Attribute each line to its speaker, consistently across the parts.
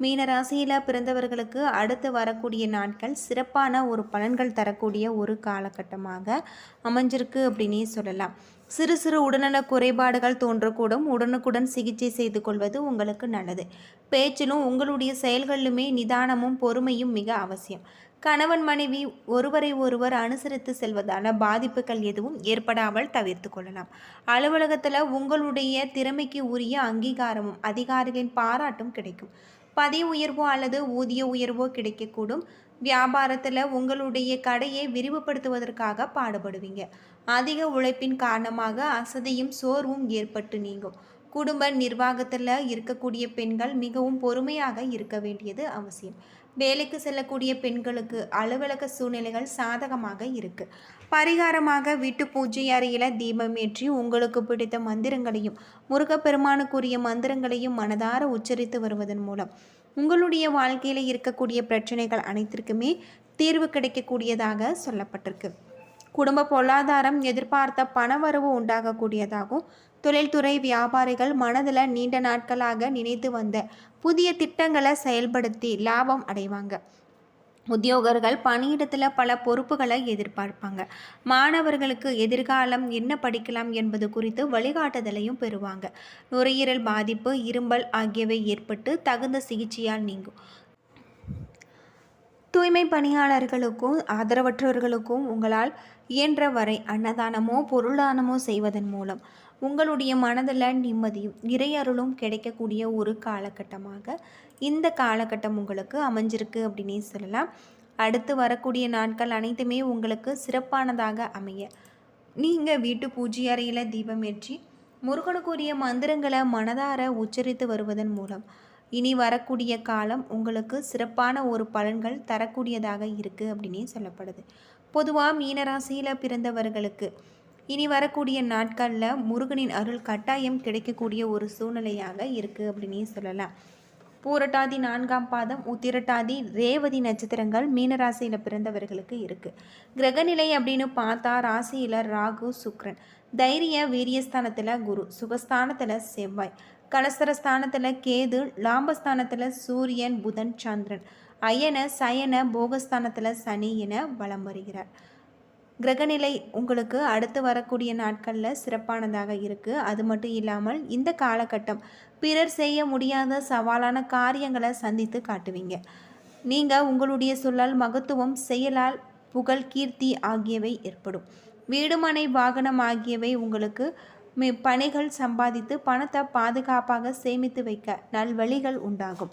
Speaker 1: மீனராசியில் பிறந்தவர்களுக்கு அடுத்து வரக்கூடிய நாட்கள் சிறப்பான ஒரு பலன்கள் தரக்கூடிய ஒரு காலகட்டமாக அமைஞ்சிருக்கு அப்படின்னே சொல்லலாம். சிறு சிறு உடல்நல குறைபாடுகள் தோன்றக்கூடும். உடனுக்குடன் சிகிச்சை செய்து கொள்வது உங்களுக்கு நல்லது. பேச்சிலும் உங்களுடைய செயல்களிலுமே நிதானமும் பொறுமையும் மிக அவசியம். கணவன் மனைவி ஒருவரை ஒருவர் அனுசரித்து செல்வதால் பாதிப்புகள் எதுவும் ஏற்படாமல் தவிர்த்து கொள்ளலாம். அலுவலகத்தில் உங்களுடைய திறமைக்கு உரிய அங்கீகாரமும் அதிகாரிகளின் பாராட்டும் கிடைக்கும். பதவி உயர்வோ அல்லது ஊதிய உயர்வோ கிடைக்கக்கூடும். வியாபாரத்தில் உங்களுடைய கடையை விரிவுபடுத்துவதற்காக பாடுபடுவீங்க. அதிக உழைப்பின் காரணமாக அசதியும் சோர்வும் ஏற்பட்டு நீங்கும். குடும்ப நிர்வாகத்தில் இருக்கக்கூடிய பெண்கள் மிகவும் பொறுமையாக இருக்க வேண்டியது அவசியம். வேலைக்கு செல்லக்கூடிய பெண்களுக்கு அலுவலக சூழ்நிலைகள் சாதகமாக இருக்குது பரிகாரமாக வீட்டு பூஜை அறையில் தீபம் ஏற்றி உங்களுக்கு பிடித்த மந்திரங்களையும் முருகப்பெருமானுக்குரிய மந்திரங்களையும் மனதார உச்சரித்து வருவதன் மூலம் உங்களுடைய வாழ்க்கையில் இருக்கக்கூடிய பிரச்சனைகள் அனைத்திற்குமே தீர்வு கிடைக்கக்கூடியதாக சொல்லப்பட்டிருக்கு. குடும்ப பொருளாதாரம் எதிர்பார்த்த பணவரவு உண்டாகக்கூடியதாகவும் தொழில்துறை வியாபாரிகள் மனதில் நீண்ட நாட்களாக நினைத்து வந்த புதிய திட்டங்களை செயல்படுத்தி லாபம் அடைவாங்க. உத்தியோகர்கள் பணியிடத்தில் பல பொறுப்புகளை எதிர்பார்ப்பாங்க. மாணவர்களுக்கு எதிர்காலம் என்ன படிக்கலாம் என்பது குறித்து வழிகாட்டுதலையும் பெறுவாங்க. நுரையீரல் பாதிப்பு இரும்பல் ஆகியவை ஏற்பட்டு தகுந்த சிகிச்சையால் நீங்கும். தூய்மை பணியாளர்களுக்கும் ஆதரவற்றவர்களுக்கும் உங்களால் இயன்ற வரை அன்னதானமோ பொருளானமோ செய்வதன் மூலம் உங்களுடைய மனதில் நிம்மதியும் இறையருளும் கிடைக்கக்கூடிய ஒரு காலகட்டமாக இந்த காலகட்டம் உங்களுக்கு அமைஞ்சிருக்கு அப்படின்னே சொல்லலாம். அடுத்து வரக்கூடிய நாட்கள் அனைத்துமே உங்களுக்கு சிறப்பானதாக அமைய. நீங்கள் வீட்டு பூஜை அறையில் தீபம் ஏற்றி முருகனுக்குரிய மந்திரங்களை மனதார உச்சரித்து வருவதன் மூலம் இனி வரக்கூடிய காலம் உங்களுக்கு சிறப்பான ஒரு பலன்கள் தரக்கூடியதாக இருக்குது அப்படின்னே சொல்லப்படுது. பொதுவாக மீனராசியில் பிறந்தவர்களுக்கு இனி வரக்கூடிய நாட்களில் முருகனின் அருள் கட்டாயம் கிடைக்கக்கூடிய ஒரு சூழ்நிலையாக இருக்குது அப்படின்னே சொல்லலாம். பூரட்டாதி நான்காம் பாதம் உத்திரட்டாதி ரேவதி நட்சத்திரங்கள் மீனராசியில் பிறந்தவர்களுக்கு இருக்குது கிரகநிலை அப்படின்னு பார்த்தா ராசியில் ராகு சுக்ரன். தைரிய வீரியஸ்தானத்தில் குரு சுகஸ்தானத்தில் செவ்வாய். கலசரஸ்தானத்தில் கேது லாம்பஸ்தானத்தில் சூரியன் புதன் சந்திரன். அயன சயன போகஸ்தானத்தில் சனி என வலம் வருகிறார். கிரகநிலை உங்களுக்கு அடுத்து வரக்கூடிய நாட்களில் சிறப்பானதாக இருக்குது அது மட்டும் இல்லாமல் இந்த காலகட்டம் பிறர் செய்ய முடியாத சவாலான காரியங்களை சந்தித்து காட்டுவீங்க. நீங்கள் உங்களுடைய சொல்லால் மகத்துவம் செயலால் புகழ் கீர்த்தி ஆகியவை ஏற்படும். வீடுமனை வாகனம் ஆகியவை உங்களுக்கு பணிகள் சம்பாதித்து பணத்தை பாதுகாப்பாக சேமித்து வைக்க நல்வழிகள் உண்டாகும்.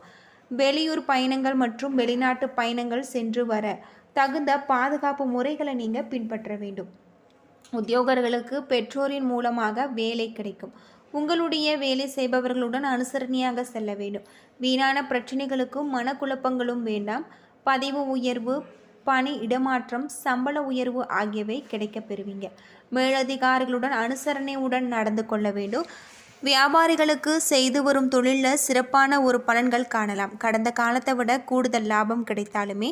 Speaker 1: வெளியூர் பயணங்கள் மற்றும் வெளிநாட்டு பயணங்கள் சென்று வர தகுந்த பாதுகாப்பு முறைகளை நீங்கள் பின்பற்ற வேண்டும். உத்தியோகர்களுக்கு பெற்றோரின் மூலமாக வேலை கிடைக்கும். உங்களுடைய வேலை செய்பவர்களுடன் அனுசரணையாக செல்ல வேண்டும். வீணான பிரச்சனைகளுக்கும் மனக்குழப்பங்களும் வேண்டாம். பதிவு உயர்வு பணி இடமாற்றம் சம்பள உயர்வு ஆகியவை கிடைக்கப் பெறுவீங்க. மேலதிகாரிகளுடன் அனுசரணையுடன் நடந்து கொள்ள வேண்டும். வியாபாரிகளுக்கு செய்து வரும் தொழிலில் சிறப்பான ஒரு பலன்கள் காணலாம். கடந்த காலத்தை விட கூடுதல் லாபம் கிடைத்தாலுமே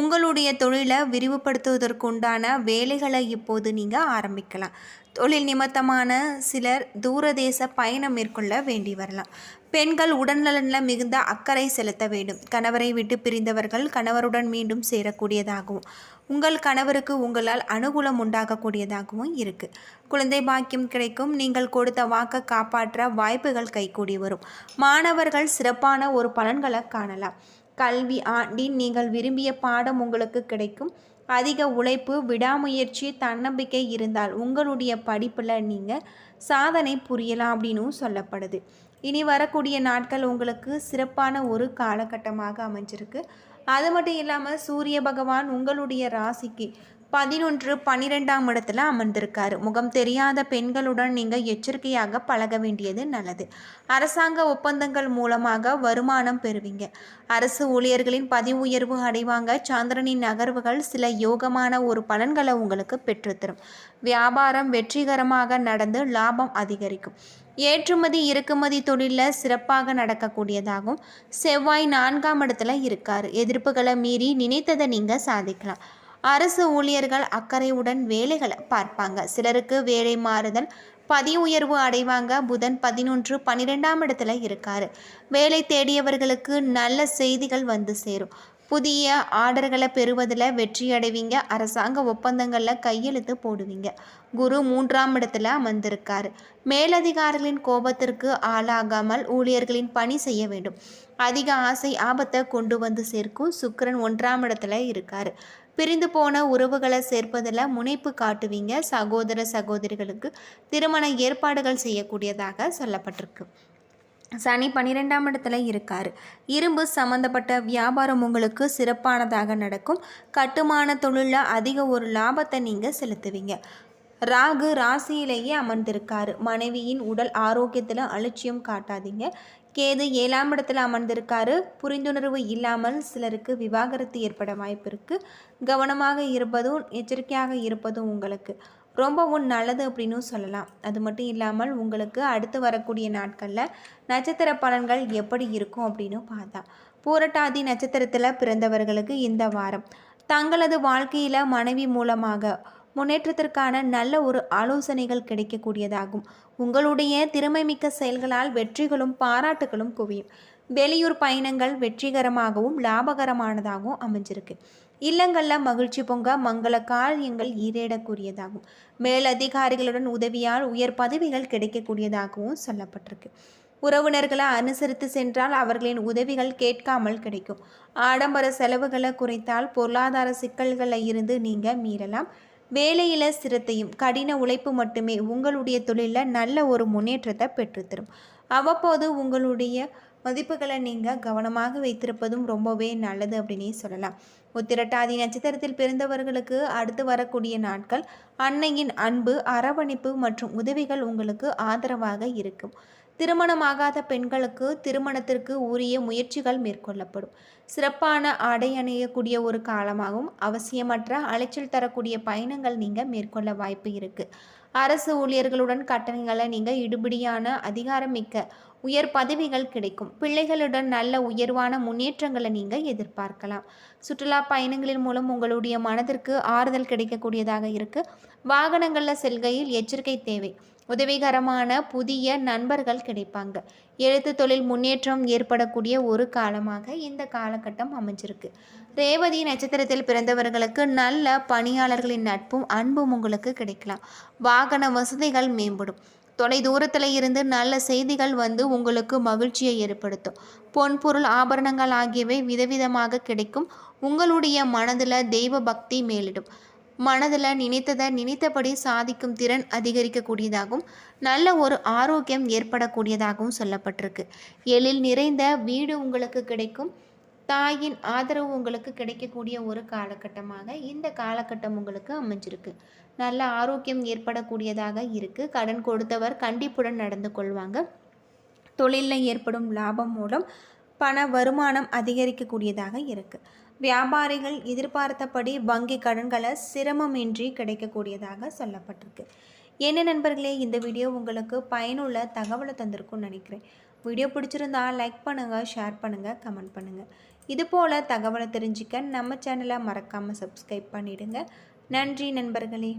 Speaker 1: உங்களுடைய தொழிலை விரிவுபடுத்துவதற்குண்டான வேலைகளை இப்போது நீங்கள் ஆரம்பிக்கலாம். தொழில் நிமித்தமான சிலர் தூரதேச பயணம் மேற்கொள்ள வேண்டி வரலாம். பெண்கள் உடல்நலனில் மிகுந்த அக்கறை செலுத்த வேண்டும். கணவரை விட்டு பிரிந்தவர்கள் கணவருடன் மீண்டும் சேரக்கூடியதாகவும் உங்கள் கணவருக்கு உங்களால் அனுகூலம் உண்டாகக்கூடியதாகவும் இருக்குது குழந்தை பாக்கியம் கிடைக்கும். நீங்கள் கொடுத்த வாக்கை காப்பாற்ற வாய்ப்புகள் கைகூடி வரும். மாணவர்கள் சிறப்பான ஒரு பலன்களை காணலாம். கல்வி ஆண்டின் நீங்கள் விரும்பிய பாடம் உங்களுக்கு கிடைக்கும். அதிக உழைப்பு விடாமுயற்சி தன்னம்பிக்கை இருந்தால் உங்களுடைய படிப்பில் நீங்கள் சாதனை புரியலாம் அப்படின்னும் சொல்லப்படுது. இனி வரக்கூடிய நாட்கள் உங்களுக்கு சிறப்பான ஒரு காலகட்டமாக அமைஞ்சிருக்கு. அது மட்டும் இல்லாமல் சூரிய பகவான் உங்களுடைய ராசிக்கு பதினொன்று பன்னிரெண்டாம் இடத்துல அமர்ந்திருக்காரு. முகம் தெரியாத பெண்களுடன் நீங்கள் எச்சரிக்கையாக பழக வேண்டியது நல்லது. அரசாங்க ஒப்பந்தங்கள் மூலமாக வருமானம் பெறுவீங்க. அரசு ஊழியர்களின் பதி உயர்வு அடைவாங்க. சந்திரனின் நகர்வுகள் சில யோகமான ஒரு பலன்களை உங்களுக்கு பெற்றுத்தரும். வியாபாரம் வெற்றிகரமாக நடந்து லாபம் அதிகரிக்கும். ஏற்றுமதி இறக்குமதி தொழிலில் சிறப்பாக நடக்கக்கூடியதாகும். செவ்வாய் நான்காம் இடத்துல இருக்கார். எதிர்ப்புகளை மீறி நினைத்ததை நீங்கள் சாதிக்கலாம். அரசு ஊழியர்கள் அக்கறையுடன் வேலைகளை பார்ப்பாங்க. சிலருக்கு வேலை மாறுதல் பதி உயர்வு அடைவாங்க. புதன் பதினொன்று பன்னிரெண்டாம் இடத்துல இருக்காரு. வேலை தேடியவர்களுக்கு நல்ல செய்திகள் வந்து சேரும். புதிய ஆர்டர்களை பெறுவதில் வெற்றி அடைவீங்க. அரசாங்க ஒப்பந்தங்களில் கையெழுத்து போடுவீங்க. குரு மூன்றாம் இடத்துல அமர்ந்திருக்கார். மேலதிகாரிகளின் கோபத்திற்கு ஆளாகாமல் ஊழியர்களின் பணி செய்ய வேண்டும். அதிக ஆசை ஆபத்தை கொண்டு வந்து சேர்க்கும். சுக்கிரன் ஒன்றாம் இடத்துல இருக்கார். பிரிந்து போன உறவுகளை சேர்ப்பதில் முனைப்பு காட்டுவீங்க. சகோதர சகோதரிகளுக்கு திருமண ஏற்பாடுகள் செய்யக்கூடியதாக சொல்லப்பட்டிருக்கு. சனி பன்னிரெண்டாம் இடத்துல இருக்கார். இரும்பு சம்மந்தப்பட்ட வியாபாரம் உங்களுக்கு சிறப்பானதாக நடக்கும். கட்டுமான தொழிலில் அதிக ஒரு லாபத்தை நீங்கள் செலுத்துவீங்க. ராகு ராசியிலேயே அமர்ந்திருக்காரு. மனைவியின் உடல் ஆரோக்கியத்தில் அலட்சியம் காட்டாதீங்க. கேது ஏழாம் இடத்துல அமர்ந்திருக்காரு. புரிந்துணர்வு இல்லாமல் சிலருக்கு விவாகரத்து ஏற்பட வாய்ப்பு இருக்குது கவனமாக இருப்பதும் எச்சரிக்கையாக இருப்பதும் உங்களுக்கு. ரொம்பவும் நல்லது அப்படின்னு சொல்லலாம். அது மட்டும் இல்லாமல் உங்களுக்கு அடுத்து வரக்கூடிய நாட்களில் நட்சத்திர பலன்கள் எப்படி இருக்கும் அப்படின்னு பார்த்தா பூரட்டாதி நட்சத்திரத்தில் பிறந்தவர்களுக்கு இந்த வாரம். தங்களது வாழ்க்கையில் மனைவி மூலமாக முன்னேற்றத்திற்கான நல்ல ஒரு ஆலோசனைகள் கிடைக்கக்கூடியதாகும். உங்களுடைய திறமைமிக்க செயல்களால் வெற்றிகளும் பாராட்டுகளும் குவியும். வெளியூர் பயணங்கள் வெற்றிகரமாகவும் லாபகரமானதாகவும் அமைஞ்சிருக்கு. இல்லங்களில் மகிழ்ச்சி பொங்க மங்கள காரியங்கள் ஈரேடக்கூடியதாகும் மேலதிகாரிகளுடன் உதவியால் உயர் பதவிகள் கிடைக்கக்கூடியதாகவும் சொல்லப்பட்டிருக்கு. உறவினர்களை அனுசரித்து சென்றால் அவர்களின் உதவிகள் கேட்காமல் கிடைக்கும். ஆடம்பர செலவுகளை குறைத்தால் பொருளாதார சிக்கல்களில் இருந்து நீங்கள் மீறலாம். வேலையில் சிரத்தையும் கடின உழைப்பு மட்டுமே உங்களுடைய தொழிலில் நல்ல ஒரு முன்னேற்றத்தை பெற்றுத்தரும். அவ்வப்போது உங்களுடைய மதிப்புகளை நீங்கள் கவனமாக வைத்திருப்பதும் ரொம்பவே நல்லது அப்படின்னே சொல்லலாம். உத்திரட்டாதி நட்சத்திரத்தில் பிறந்தவர்களுக்கு அடுத்து வரக்கூடிய நாட்கள் அன்னையின் அன்பு அரவணைப்பு மற்றும் உதவிகள் உங்களுக்கு ஆதரவாக இருக்கும். திருமணமாகாத பெண்களுக்கு திருமணத்திற்கு உரிய முயற்சிகள் மேற்கொள்ளப்படும். சிறப்பான ஆடை அணியக்கூடிய ஒரு காலமாகவும் அவசியமற்ற அலைச்சல் தரக்கூடிய பயணங்கள் நீங்கள் மேற்கொள்ள வாய்ப்பு இருக்குது அரசு ஊழியர்களுடன் கட்டணங்களை நீங்கள் இடுபடியான அதிகாரமிக்க உயர் பதவிகள் கிடைக்கும். பிள்ளைகளுடன் நல்ல உயர்வான முன்னேற்றங்களை நீங்கள் எதிர்பார்க்கலாம். சுற்றுலா பயணங்களின் மூலம் உங்களுடைய மனதிற்கு ஆறுதல் கிடைக்கக்கூடியதாக இருக்குது வாகனங்களில் செல்கையில் எச்சரிக்கை தேவை. உதவிகரமான புதிய நண்பர்கள் கிடைப்பாங்க. எழுத்து தொழில் முன்னேற்றம் ஏற்படக்கூடிய ஒரு காலமாக இந்த காலகட்டம் அமைஞ்சிருக்கு. ரேவதி நட்சத்திரத்தில் பிறந்தவர்களுக்கு நல்ல பணியாளர்களின் நட்பும் அன்பும் உங்களுக்கு கிடைக்கலாம். வாகன வசதிகள் மேம்படும். தொலை தூரத்தில் இருந்து நல்ல செய்திகள் வந்து உங்களுக்கு மகிழ்ச்சியை ஏற்படுத்தும். பொன்பொருள் ஆபரணங்கள் ஆகியவை விதவிதமாக கிடைக்கும். உங்களுடைய மனதில் தெய்வ பக்தி மேலிடும். மனதில் நினைத்ததை நினைத்தபடி சாதிக்கும் திறன் அதிகரிக்கக்கூடியதாகவும் நல்ல ஒரு ஆரோக்கியம் ஏற்படக்கூடியதாகவும் சொல்லப்பட்டிருக்கு. எழில் நிறைந்த வீடு உங்களுக்கு கிடைக்கும். தாயின் ஆதரவு உங்களுக்கு கிடைக்கக்கூடிய ஒரு காலகட்டமாக இந்த காலகட்டம் உங்களுக்கு அமைஞ்சிருக்கு. நல்ல ஆரோக்கியம் ஏற்படக்கூடியதாக இருக்குது கடன் கொடுத்தவர் கண்டிப்புடன் நடந்து கொள்வாங்க. தொழிலில் ஏற்படும் லாபம் மூலம் பண வருமானம் அதிகரிக்கக்கூடியதாக இருக்குது வியாபாரிகள் எதிர்பார்த்தபடி வங்கி கடன்களை சிரமமின்றி கிடைக்கக்கூடியதாக சொல்லப்பட்டிருக்கு. என்ன நண்பர்களே இந்த வீடியோ உங்களுக்கு பயனுள்ள தகவலை தந்திருக்கும்னு நினைக்கிறேன். வீடியோ பிடிச்சிருந்தா லைக் பண்ணுங்கள் ஷேர் பண்ணுங்கள் கமெண்ட் பண்ணுங்கள் இதுபோல் தகவலை தெரிஞ்சுக்க நம்ம சேனலை மறக்காமல் சப்ஸ்கிரைப் பண்ணிவிடுங்க நன்றி நண்பர்களே.